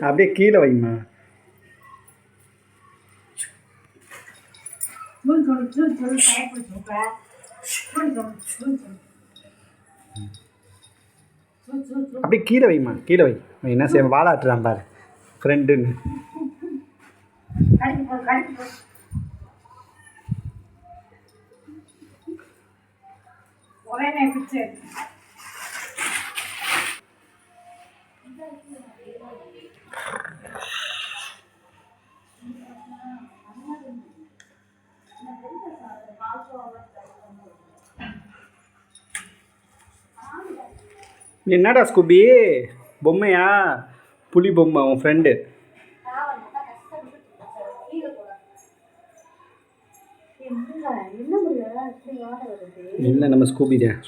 அப்படியே கீழே வைம்மா. அப்படியே கீழே வைம்மா கீழே வை. என்ன செய்ய வாழாட்டுறான் பாரு. ஃப்ரெண்டுன்னு ஒரே நேரம் என்னடா ஸ்கூபி? பொம்மையா? புலி பொம்மை உன் ஃப்ரெண்டு இல்லை நம்ம ஸ்கூபி தான்.